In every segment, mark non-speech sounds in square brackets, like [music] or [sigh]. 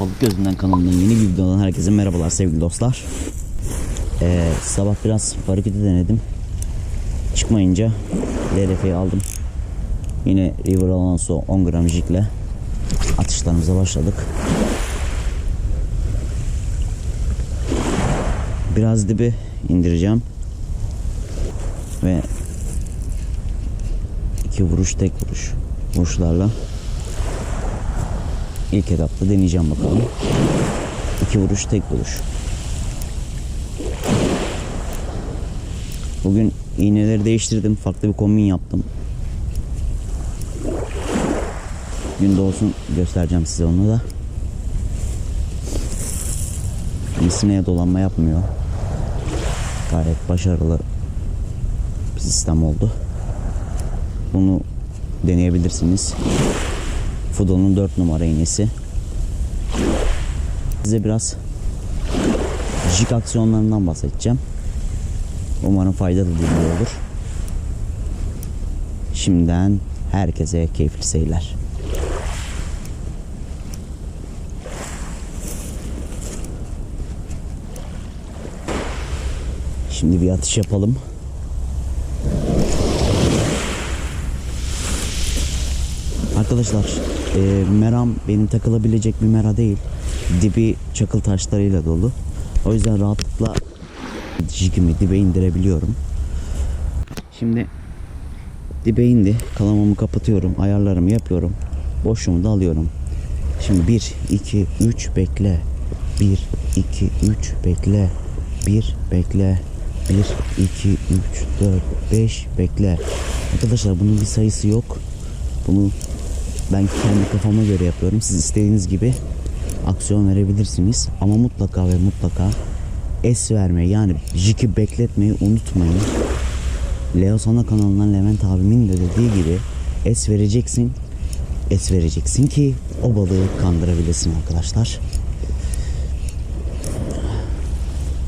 Balık Gözünden kanalından yeni bir videodan herkese merhabalar sevgili dostlar. Ee, sabah biraz hareketi denedim. Çıkmayınca LRF'yi aldım. Yine River Alonso 10 gram jikle atışlarımıza başladık. Biraz dibi indireceğim. Ve iki vuruş tek vuruş vuruşlarla ilk etapta deneyeceğim bakalım. İki vuruş tek vuruş. Bugün iğneleri değiştirdim. Farklı bir kombin yaptım. Gün doğsun göstereceğim size onu da. Sineye dolanma yapmıyor. Gayet başarılı bir sistem oldu. Bunu deneyebilirsiniz. Fudo'nun 4 numara iğnesi. Size biraz jig aksiyonlarından bahsedeceğim. Umarım faydalı bir video olur. Şimdiden herkese keyifli seyirler. Şimdi bir atış yapalım. Arkadaşlar e, meram benim takılabilecek bir mera değil. Dibi çakıl taşlarıyla dolu. O yüzden rahatlıkla jigimi dibe indirebiliyorum. Şimdi dibe indi. Kalamamı kapatıyorum. Ayarlarımı yapıyorum. Boşluğumu da alıyorum. Şimdi 1, 2, 3 bekle. 1, 2, 3 bekle. 1 bekle. 1, 2, 3, 4, 5 bekle. Arkadaşlar bunun bir sayısı yok. Bunu ben kendi kafama göre yapıyorum. Siz istediğiniz gibi aksiyon verebilirsiniz. Ama mutlaka ve mutlaka es vermeyi yani jiki bekletmeyi unutmayın. Leo Sana kanalından Levent abimin de dediği gibi es vereceksin. Es vereceksin ki o balığı kandırabilesin arkadaşlar.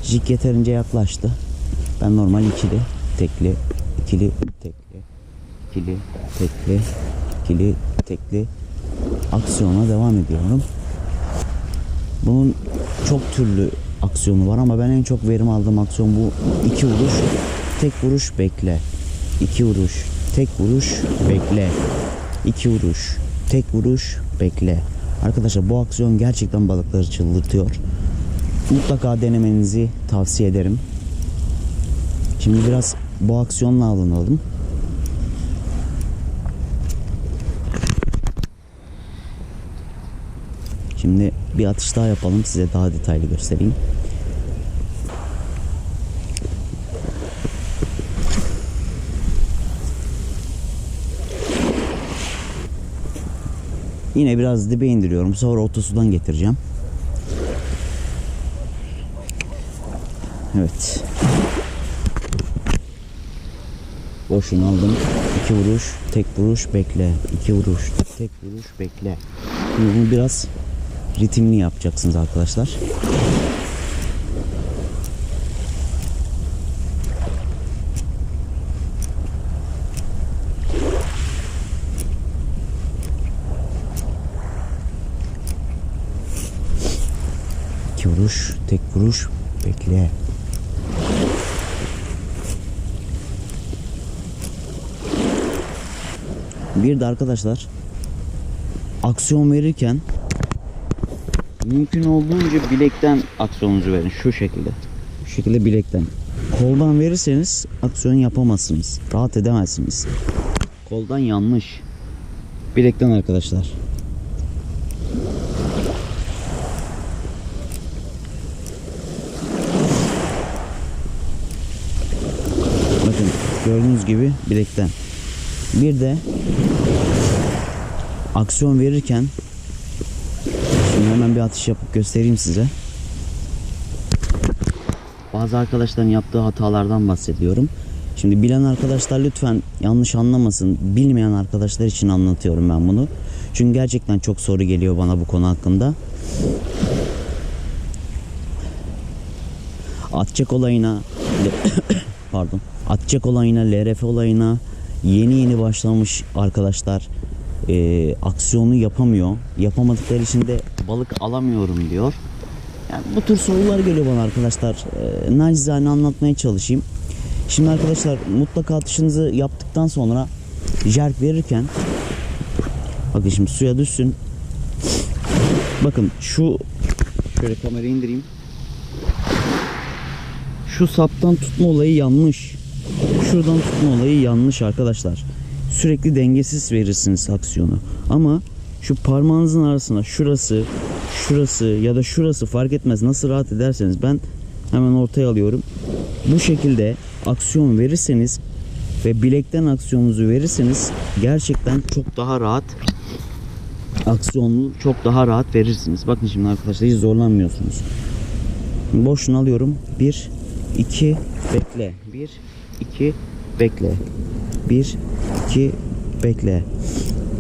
Jig yeterince yaklaştı. Ben normal ikili, tekli, ikili, tekli, ikili, tekli, ikili, tekli aksiyona devam ediyorum. Bunun çok türlü aksiyonu var ama ben en çok verim aldığım aksiyon bu iki vuruş, tek vuruş bekle. İki vuruş, tek vuruş bekle. İki vuruş, tek vuruş bekle. Arkadaşlar bu aksiyon gerçekten balıkları çıldırtıyor. Mutlaka denemenizi tavsiye ederim. Şimdi biraz bu aksiyonla alınalım. Şimdi bir atış daha yapalım size daha detaylı göstereyim. Yine biraz dibe indiriyorum. Sonra otosudan getireceğim. Evet. Boşunu aldım. İki vuruş, tek vuruş, bekle. İki vuruş, tek vuruş, bekle. Bunu biraz ritimli yapacaksınız arkadaşlar. İki vuruş, tek vuruş, bekle. Bir de arkadaşlar aksiyon verirken mümkün olduğunca bilekten aksiyonunuzu verin şu şekilde. Şu şekilde bilekten. Koldan verirseniz aksiyon yapamazsınız. Rahat edemezsiniz. Koldan yanlış. Bilekten arkadaşlar. Bakın gördüğünüz gibi bilekten. Bir de aksiyon verirken şimdi hemen bir atış yapıp göstereyim size. Bazı arkadaşların yaptığı hatalardan bahsediyorum. Şimdi bilen arkadaşlar lütfen yanlış anlamasın. Bilmeyen arkadaşlar için anlatıyorum ben bunu. Çünkü gerçekten çok soru geliyor bana bu konu hakkında. Atacak olayına [coughs] pardon. Atacak olayına, LRF olayına yeni yeni başlamış arkadaşlar e, aksiyonu yapamıyor. Yapamadıkları için de balık alamıyorum diyor. Yani bu tür sorular geliyor bana arkadaşlar. Ee, nacizane anlatmaya çalışayım. Şimdi arkadaşlar mutlaka atışınızı yaptıktan sonra jerk verirken bakın şimdi suya düşsün. Bakın şu şöyle kamerayı indireyim. Şu saptan tutma olayı yanlış. Şuradan tutma olayı yanlış arkadaşlar. Sürekli dengesiz verirsiniz aksiyonu. Ama şu parmağınızın arasına şurası, şurası ya da şurası fark etmez nasıl rahat ederseniz ben hemen ortaya alıyorum. Bu şekilde aksiyon verirseniz ve bilekten aksiyonunuzu verirseniz gerçekten çok daha rahat aksiyonlu çok daha rahat verirsiniz. Bakın şimdi arkadaşlar hiç zorlanmıyorsunuz. Boşuna alıyorum. 1 2 bekle. 1 2 bekle. 1 2 bekle.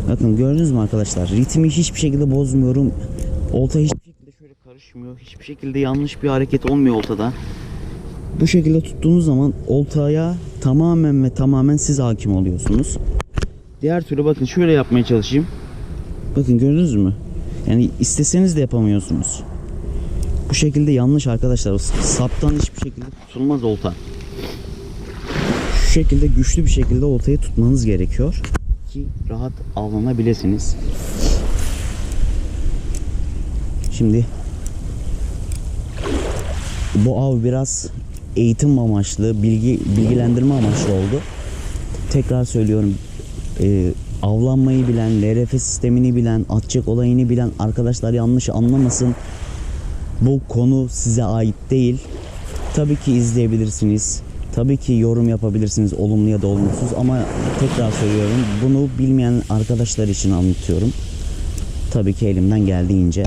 Bakın gördünüz mü arkadaşlar? Ritmi hiçbir şekilde bozmuyorum. Olta hiçbir şekilde şöyle karışmıyor. Hiçbir şekilde yanlış bir hareket olmuyor oltada. Bu şekilde tuttuğunuz zaman oltaya tamamen ve tamamen siz hakim oluyorsunuz. Diğer türlü bakın şöyle yapmaya çalışayım. Bakın gördünüz mü? Yani isteseniz de yapamıyorsunuz. Bu şekilde yanlış arkadaşlar. Saptan hiçbir şekilde tutulmaz olta. Şekilde güçlü bir şekilde oltayı tutmanız gerekiyor ki rahat avlanabilirsiniz. Şimdi bu av biraz eğitim amaçlı, bilgi bilgilendirme amaçlı oldu. Tekrar söylüyorum. e, avlanmayı bilen, LRF sistemini bilen, atacak olayını bilen arkadaşlar yanlış anlamasın. Bu konu size ait değil. Tabii ki izleyebilirsiniz. Tabii ki yorum yapabilirsiniz olumlu ya da olumsuz ama tekrar söylüyorum bunu bilmeyen arkadaşlar için anlatıyorum. Tabii ki elimden geldiğince.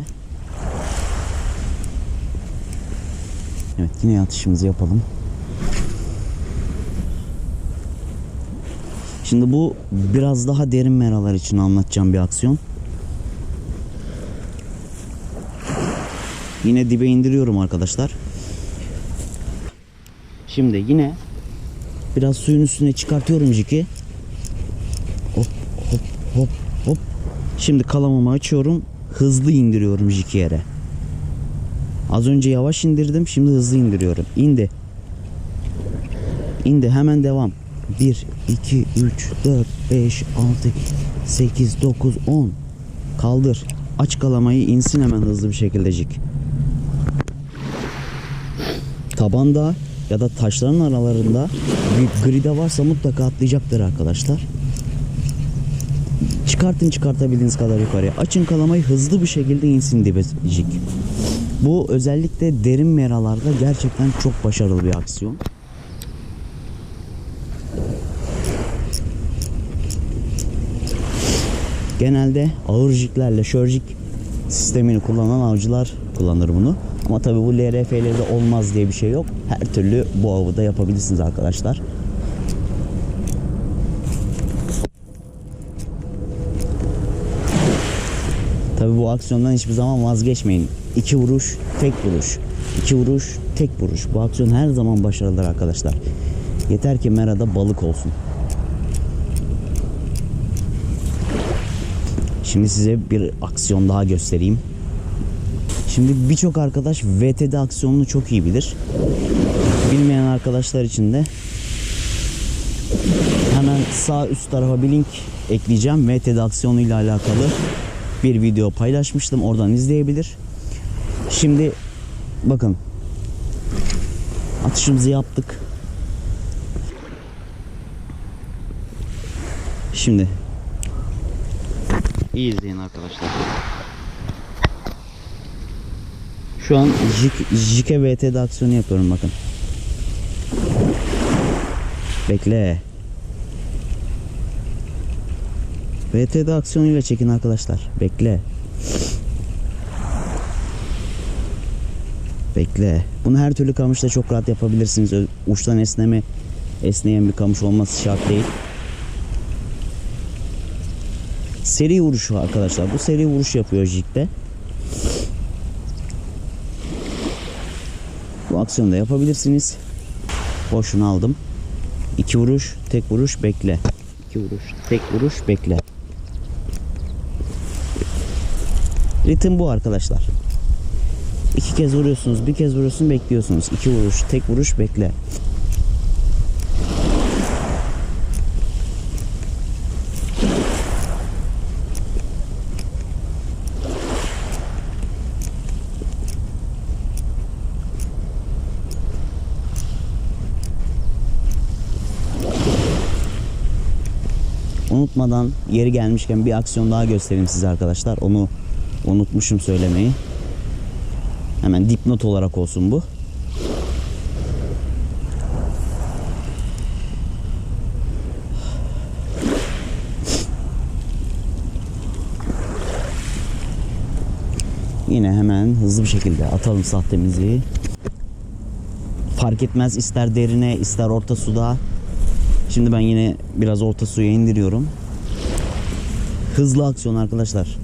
Evet yine atışımızı yapalım. Şimdi bu biraz daha derin meralar için anlatacağım bir aksiyon. Yine dibe indiriyorum arkadaşlar. Şimdi yine biraz suyun üstüne çıkartıyorum jiki. Hop hop hop hop. Şimdi kalamamı açıyorum. Hızlı indiriyorum jiki yere. Az önce yavaş indirdim. Şimdi hızlı indiriyorum. İndi. İndi. Hemen devam. 1, 2, 3, 4, 5, 6, 8, 9, 10. Kaldır. Aç kalamayı insin hemen hızlı bir şekilde jik. Tabanda ya da taşların aralarında bir gride varsa mutlaka atlayacaktır arkadaşlar. Çıkartın çıkartabildiğiniz kadar yukarıya. Açın kalamayı hızlı bir şekilde insin dibe jig. Bu özellikle derin meralarda gerçekten çok başarılı bir aksiyon. Genelde ağır jiglerle şörjik sistemini kullanan avcılar kullanır bunu. Ama tabi bu LRF'lerde olmaz diye bir şey yok. Her türlü bu avı da yapabilirsiniz arkadaşlar. Tabi bu aksiyondan hiçbir zaman vazgeçmeyin. İki vuruş, tek vuruş. İki vuruş, tek vuruş. Bu aksiyon her zaman başarılıdır arkadaşlar. Yeter ki merada balık olsun. Şimdi size bir aksiyon daha göstereyim. Şimdi birçok arkadaş VTD aksiyonunu çok iyi bilir. Bilmeyen arkadaşlar için de hemen sağ üst tarafa bir link ekleyeceğim. VTD aksiyonuyla alakalı bir video paylaşmıştım. Oradan izleyebilir. Şimdi bakın atışımızı yaptık. Şimdi iyi izleyin arkadaşlar. Şu an Jik, Jike VT'de aksiyonu yapıyorum bakın. Bekle. VT'de aksiyonuyla çekin arkadaşlar. Bekle. Bekle. Bunu her türlü kamışta çok rahat yapabilirsiniz. Uçtan esneme esneyen bir kamış olması şart değil. Seri vuruşu arkadaşlar. Bu seri vuruş yapıyor Jik'te. Bu aksiyonu da yapabilirsiniz. Boşuna aldım. İki vuruş, tek vuruş, bekle. İki vuruş, tek vuruş, bekle. Ritim bu arkadaşlar. İki kez vuruyorsunuz, bir kez vuruyorsun, bekliyorsunuz. İki vuruş, tek vuruş, bekle. Unutmadan yeri gelmişken bir aksiyon daha göstereyim size arkadaşlar. Onu unutmuşum söylemeyi. Hemen dipnot olarak olsun bu. Yine hemen hızlı bir şekilde atalım sahtemizi. Fark etmez ister derine ister orta suda. Şimdi ben yine biraz orta suya indiriyorum. Hızlı aksiyon arkadaşlar.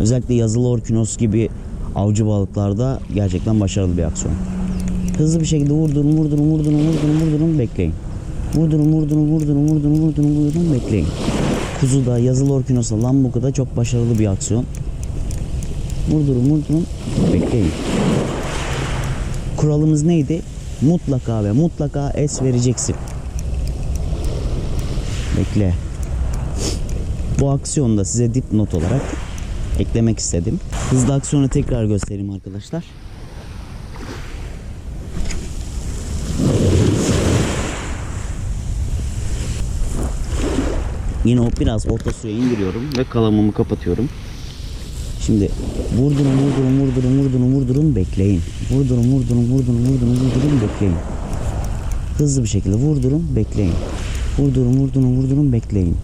Özellikle yazılı orkinos gibi avcı balıklarda gerçekten başarılı bir aksiyon. Hızlı bir şekilde vurdurun, vurdurun, vurdurun, vurdurun, vurdurun, bekleyin. Vurdurun, vurdurun, vurdurun, vurdurun, vurdurun, vurdurun, bekleyin. Kuzuda, yazılı orkinosa, lambukada çok başarılı bir aksiyon. Vurdurun, vurdurun, bekleyin. Kuralımız neydi? Mutlaka ve mutlaka es vereceksin. Bekle. Bu aksiyonda size dipnot olarak eklemek istedim. Hızlı aksiyonu tekrar göstereyim arkadaşlar. Yine o biraz orta suya indiriyorum ve kalamamı kapatıyorum. Şimdi vurdurun vurdurun vurdurun vurdurun vurdurun bekleyin. Vurdurun vurdurun vurdurun vurdurun vurdurun bekleyin. Hızlı bir şekilde vurdurun bekleyin. Vurdurun vurdurun vurdurun bekleyin.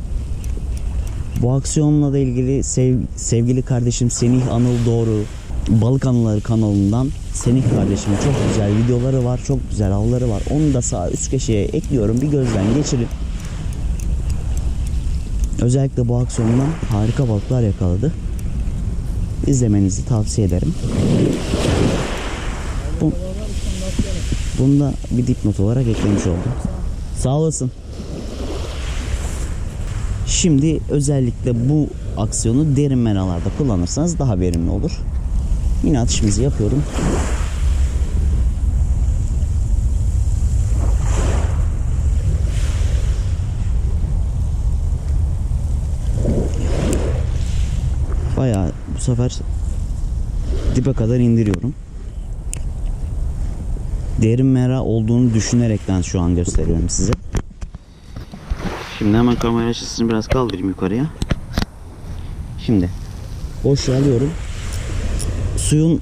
Bu aksiyonla da ilgili sev- sevgili kardeşim Semih Anıl Doğru Balık Anıları kanalından Semih kardeşimin çok güzel videoları var. Çok güzel avları var. Onu da sağ üst köşeye ekliyorum. Bir gözden geçirin. Özellikle bu aksiyondan harika balıklar yakaladı. İzlemenizi tavsiye ederim. Bu, bunu da bir dipnot olarak eklemiş oldum. Sağ olasın. Şimdi özellikle bu aksiyonu derin meralarda kullanırsanız daha verimli olur. Yine atışımızı yapıyorum. Bayağı bu sefer dibe kadar indiriyorum. Derin mera olduğunu düşünerekten şu an gösteriyorum size. Şimdi hemen kamera açısını biraz kaldırayım yukarıya. Şimdi boşluğu alıyorum. Suyun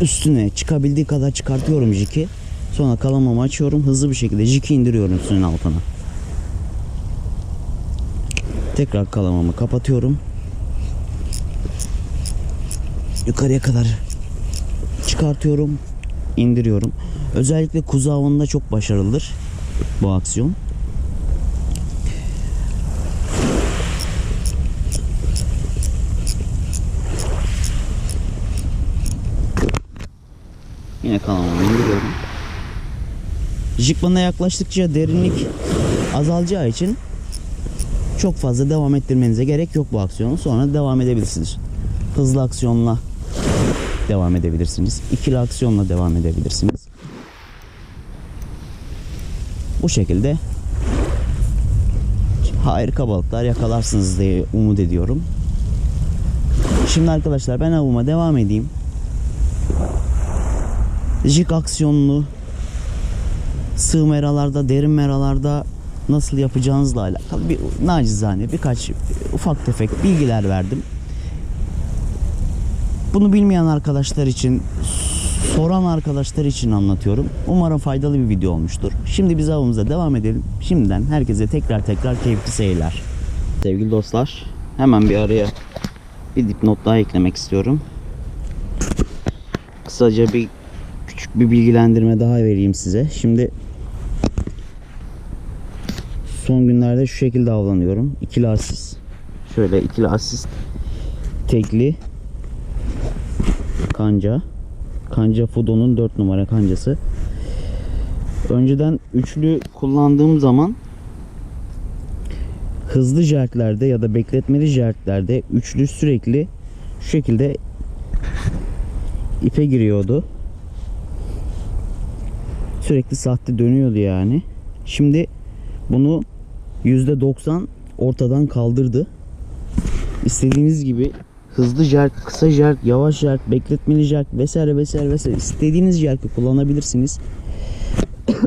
üstüne çıkabildiği kadar çıkartıyorum jiki. Sonra kalamamı açıyorum. Hızlı bir şekilde jiki indiriyorum suyun altına. Tekrar kalamamı kapatıyorum. Yukarıya kadar çıkartıyorum. indiriyorum. Özellikle kuzu avında çok başarılıdır bu aksiyon. Kanalımı indiriyorum. Jikman'a yaklaştıkça derinlik azalacağı için çok fazla devam ettirmenize gerek yok bu aksiyonu. Sonra devam edebilirsiniz. Hızlı aksiyonla devam edebilirsiniz. İkili aksiyonla devam edebilirsiniz. Bu şekilde harika balıklar yakalarsınız diye umut ediyorum. Şimdi arkadaşlar ben avıma devam edeyim. Jig aksiyonlu sığ meralarda, derin meralarda nasıl yapacağınızla alakalı bir nacizane birkaç ufak tefek bilgiler verdim. Bunu bilmeyen arkadaşlar için, soran arkadaşlar için anlatıyorum. Umarım faydalı bir video olmuştur. Şimdi biz avımıza devam edelim. Şimdiden herkese tekrar tekrar keyifli seyirler. Sevgili dostlar, hemen bir araya bir dipnot daha eklemek istiyorum. Kısaca bir küçük bir bilgilendirme daha vereyim size. Şimdi son günlerde şu şekilde avlanıyorum. İkili asist. Şöyle ikili asist. Tekli. Kanca. Kanca Fudo'nun 4 numara kancası. Önceden üçlü kullandığım zaman hızlı jertlerde ya da bekletmeli jertlerde üçlü sürekli Şu şekilde ipe giriyordu. Sürekli sahte dönüyordu yani. Şimdi bunu %90 ortadan kaldırdı. İstediğiniz gibi hızlı jerk, kısa jerk, yavaş jerk, bekletmeli jerk vesaire vesaire vesaire istediğiniz jerk'i kullanabilirsiniz. [coughs]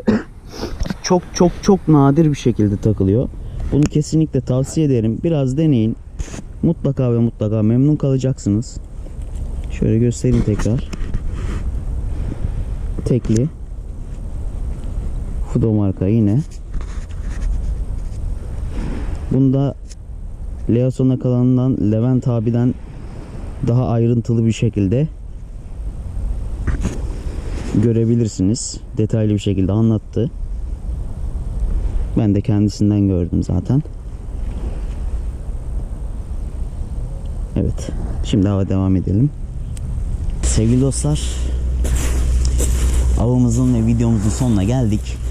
çok çok çok nadir bir şekilde takılıyor. Bunu kesinlikle tavsiye ederim. Biraz deneyin. Mutlaka ve mutlaka memnun kalacaksınız. Şöyle göstereyim tekrar. Tekli. Fudo marka yine. Bunda Leasona kalanından Levent abiden daha ayrıntılı bir şekilde görebilirsiniz. Detaylı bir şekilde anlattı. Ben de kendisinden gördüm zaten. Evet. Şimdi hava devam edelim. Sevgili dostlar, avımızın ve videomuzun sonuna geldik.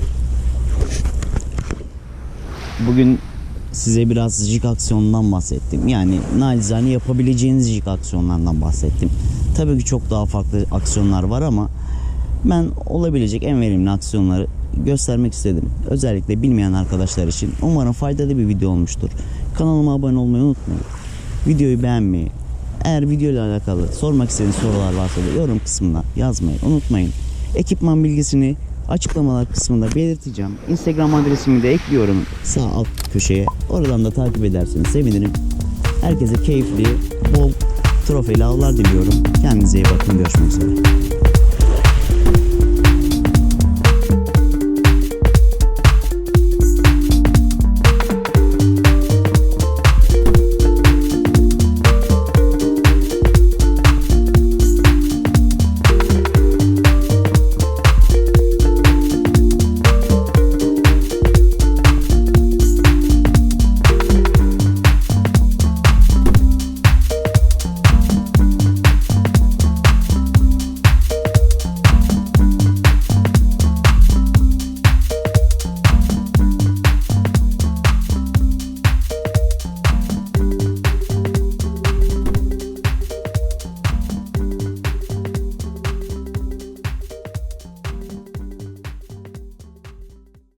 Bugün size biraz jig aksiyonundan bahsettim. Yani nacizane yapabileceğiniz jig aksiyonlarından bahsettim. Tabii ki çok daha farklı aksiyonlar var ama ben olabilecek en verimli aksiyonları göstermek istedim. Özellikle bilmeyen arkadaşlar için. Umarım faydalı bir video olmuştur. Kanalıma abone olmayı unutmayın. Videoyu beğenmeyi, eğer video ile alakalı sormak istediğiniz sorular varsa da yorum kısmına yazmayı unutmayın. Ekipman bilgisini açıklamalar kısmında belirteceğim. Instagram adresimi de ekliyorum sağ alt köşeye. Oradan da takip ederseniz sevinirim. Herkese keyifli, bol trofeili avlar diliyorum. Kendinize iyi bakın. Görüşmek üzere.